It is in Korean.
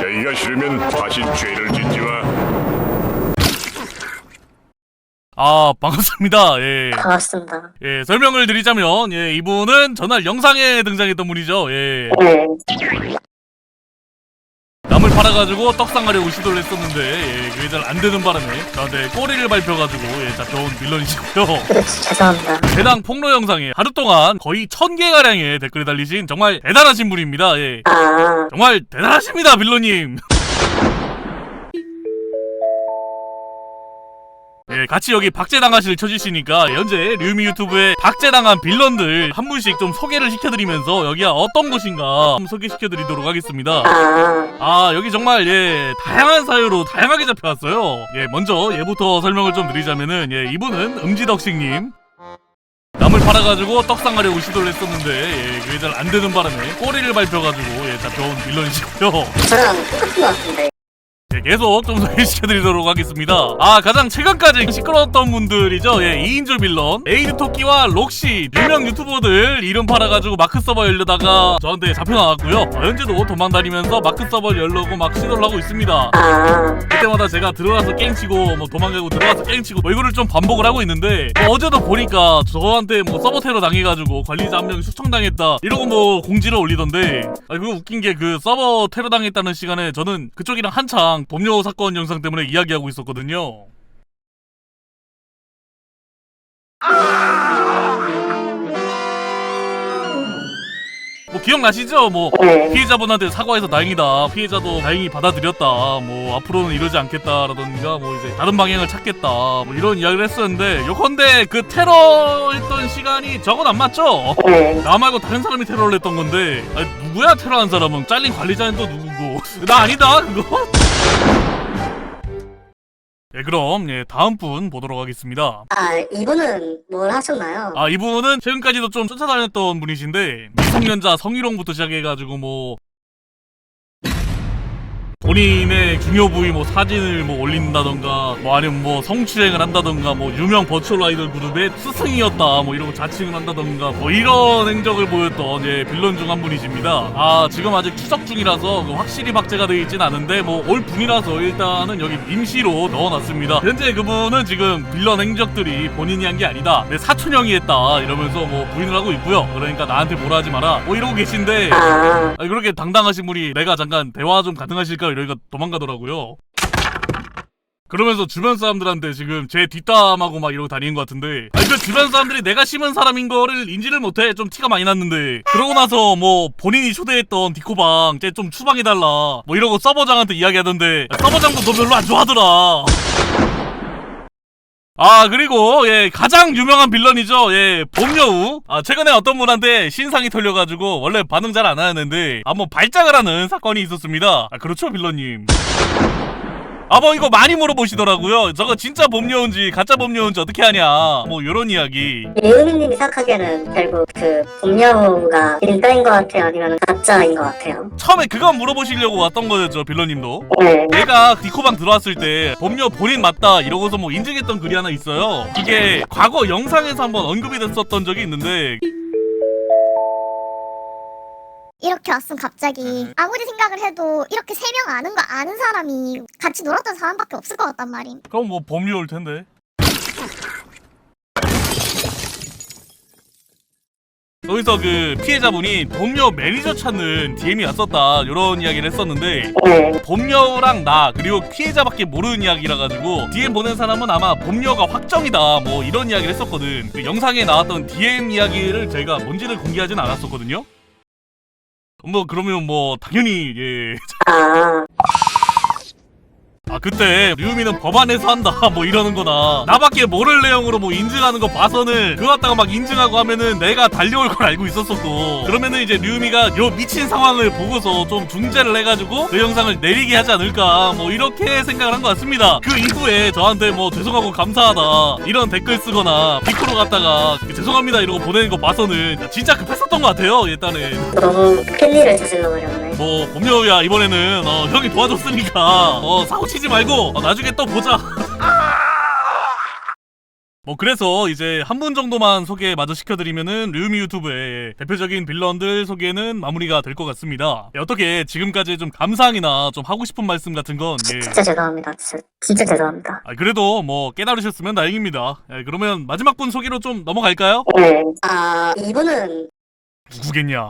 저희가 싫으면 다시 죄를 짓지 마. 아 반갑습니다. 예. 반갑습니다. 예, 설명을 드리자면 예, 이분은 전날 영상에 등장했던 분이죠. 예. 네. 팔아가지고 떡상하려고 시도를 했었는데 예, 그게 잘 안 되는 바람에 저한테 꼬리를 밟혀가지고 예, 잡혀온 빌런이시고요. 죄송합니다. 해당 폭로 영상에 하루 동안 거의 천 개 가량의 댓글을 달리신 정말 대단하신 분입니다. 예. 아, 정말 대단하십니다, 빌런님. 예, 같이 여기 박제당하실 쳐주시니까 현재 류미 유튜브에 박제당한 빌런들 한 분씩 좀 소개를 시켜드리면서 여기가 어떤 곳인가 좀 소개시켜드리도록 하겠습니다. 아, 아 여기 정말 예 다양한 사유로 다양하게 잡혀왔어요. 예 먼저 얘부터 설명을 좀 드리자면은 예 이분은 음지덕식님. 남을 팔아가지고 떡상하려고 시도를 했었는데 예, 그게 잘 안 되는 바람에 꼬리를 밟혀가지고 예, 잡혀온 빌런이시고요. 예, 계속 좀 소개시켜드리도록 하겠습니다. 아 가장 최근까지 시끄러웠던 분들이죠. 예, 2인조 빌런, 에이드 토끼와 록시 유명 유튜버들 이름 팔아가지고 마크 서버 열려다가 저한테 잡혀 나왔고요. 어, 현재도 도망다니면서 마크 서버 열려고 막 시도를 하고 있습니다. 아, 그때마다 제가 들어가서 깽치고 뭐 도망가고 들어가서 깽치고 뭐 이거를 좀 반복을 하고 있는데 뭐 어제도 보니까 저한테 뭐 서버 테러 당해가지고 관리자 한 명이 수청당했다 이러고 뭐 공지를 올리던데 아 그거 웃긴 게 그 서버 테러 당했다는 시간에 저는 그쪽이랑 한창 범료 사건 영상 때문에 이야기하고 있었거든요. 뭐 기억나시죠? 뭐 네. 피해자분한테 사과해서 다행이다. 피해자도 다행히 받아들였다. 뭐 앞으로는 이러지 않겠다라던가 뭐 이제 다른 방향을 찾겠다. 뭐 이런 이야기를 했었는데 요컨대 그 테러했던 시간이 저건 안 맞죠? 네. 나 말고 다른 사람이 테러를 했던 건데 아니, 누구야 테러한 사람은 잘린 관리자는 또 누구고 나 아니다 그거 예 그럼 예 다음 분 보도록 하겠습니다 아, 이분은 뭘 하셨나요? 아 이분은 최근까지도 좀 쫓아다녔던 분이신데 미성년자 성희롱부터 시작해가지고 뭐 본인의 중요 부위 뭐 사진을 뭐 올린다던가 뭐 아니면 뭐 성추행을 한다던가 뭐 유명 버추얼 아이돌 그룹의 스승이었다 뭐 이러고 자칭을 한다던가 뭐 이런 행적을 보였던 예 빌런 중 한 분이십니다. 아 지금 아직 추적 중이라서 그 확실히 박제가 되어 있진 않은데 뭐 올 분이라서 일단은 여기 임시로 넣어놨습니다. 현재 그분은 지금 빌런 행적들이 본인이 한 게 아니다. 내 사촌형이 했다. 이러면서 뭐 부인을 하고 있고요. 그러니까 나한테 뭐라 하지 마라. 뭐 이러고 계신데. 아, 그렇게 당당하신 분이 내가 잠깐 대화 좀 가능하실까 이러니까 도망가더라고요. 그러면서 주변 사람들한테 지금 제 뒷담하고 막 이러고 다니는 것 같은데 아니 그 주변 사람들이 내가 심은 사람인 거를 인지를 못해. 좀 티가 많이 났는데. 그러고 나서 뭐 본인이 초대했던 디코방 쟤 좀 추방해달라. 뭐 이러고 서버장한테 이야기하던데 서버장도 너 별로 안 좋아하더라 아 그리고 예 가장 유명한 빌런이죠. 예 봄여우. 아 최근에 어떤 분한테 신상이 털려가지고 원래 반응 잘 안 하였는데 한번 발작을 하는 사건이 있었습니다. 아 그렇죠 빌런님 아뭐 이거 많이 물어보시더라고요 저거 진짜 봄여우인지 가짜 봄여우인지 어떻게 하냐 뭐 요런 이야기 예은이님이 생각하기에는 결국 그 봄여우가 진짜인 것 같아요? 아니면 가짜인 것 같아요? 처음에 그거 물어보시려고 왔던 거였죠 빌런님도 네. 내가 디코방 들어왔을 때 범녀 본인 맞다 이러고서 뭐 인증했던 글이 하나 있어요. 그게 과거 영상에서 한번 언급이 됐었던 적이 있는데 이렇게 왔으면 갑자기 아무리 생각을 해도 이렇게 세 명 아는 거 아는 사람이 같이 놀았던 사람밖에 없을 것 같단 말임. 그럼 뭐 범녀일 텐데. 여기서 그 피해자분이 범녀 매니저 찾는 DM이 왔었다 이런 이야기를 했었는데 네. 범녀랑 나 그리고 피해자밖에 모르는 이야기라 가지고 DM 보낸 사람은 아마 범녀가 확정이다 뭐 이런 이야기를 했었거든 그 영상에 나왔던 DM 이야기를 저희가 뭔지를 공개하진 않았었거든요 뭐 그러면 뭐 당연히 예. 아, 아 그때 류미는 법안에서 한다. 뭐 이러는 거다. 나밖에 모를 내용으로 뭐 인증하는 거 봐서는 그거 갖다가 막 인증하고 하면은 내가 달려올 걸 알고 있었었고. 그러면은 이제 류미가 요 미친 상황을 보고서 좀 중재를 해가지고 그 영상을 내리게 하지 않을까. 뭐 이렇게 생각을 한 것 같습니다. 그 이후에 저한테 뭐 죄송하고 감사하다. 이런 댓글 쓰거나 비코로 갔다가 죄송합니다 이러고 보내는 거 봐서는 진짜 급했었던 것 같아요 일단은 너무 큰일을 저질러 버렸네. 뭐 봄여우야 이번에는 어, 형이 도와줬으니까 어, 사고 치지 말고 어, 나중에 또 보자 뭐 그래서 이제 한 분 정도만 소개 마저 시켜드리면은 류미 유튜브의 대표적인 빌런들 소개는 마무리가 될 것 같습니다. 예, 어떻게 지금까지 좀 감상이나 좀 하고 싶은 말씀 같은 건 예. 진짜 죄송합니다. 진짜, 진짜 죄송합니다. 아, 그래도 뭐 깨달으셨으면 다행입니다. 예, 그러면 마지막 분 소개로 좀 넘어갈까요? 네. 아, 이분은 누구겠냐?